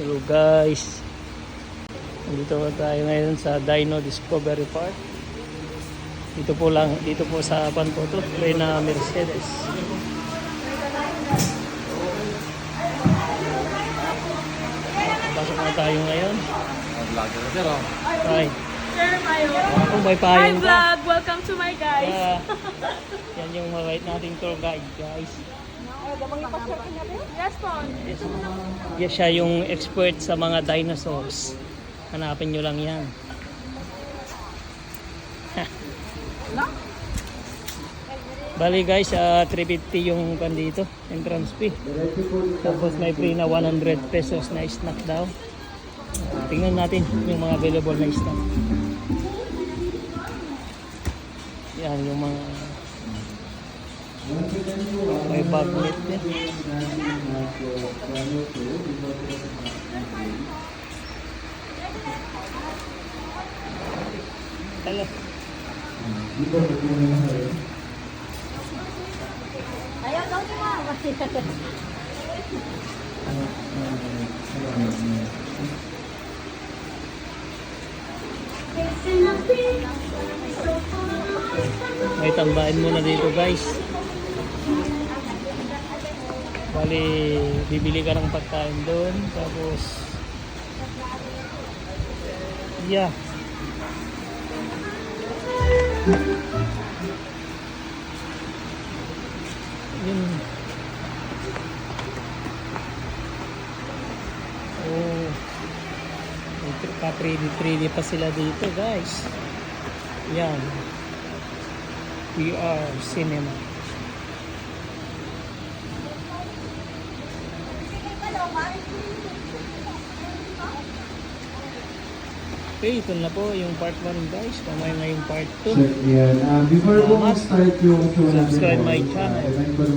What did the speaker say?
Hello guys. Nandito po tayo ngayon sa Dino Discovery Park. Dito po lang, dito po sa Panpoto, Reyna Mercedes. Pasok na tayo ngayon. Vlogger na oh. Hi. Sir Mayo. Oh, may Hi vlog! Welcome to my guys! Ah, yan yung mabait nating tour guide guys. Yes po. Yes, siya yung expert sa mga dinosaurs. Hanapin nyo lang yan. Bali guys, ah, 350 yung pan dito, entrance fee. Tapos may free na 100 pesos na snack daw. Ah, tingnan natin yung mga available na snack. Yan yung mga may bagnet din. Hello. Ayaw daw ni Mama. May tambahin muna dito guys. Bali, bibili ka ng pagkain doon. Tapos, yeah. Yun. Oh. Pa 3D, 3D pa sila dito guys. Yan. VR Cinema. Okay, ito na po yung part 1 guys. Kamay na yung part 2. Check yan. Ah, before Salamat. mag-start yung natin, Subscribe my ah, channel. everybody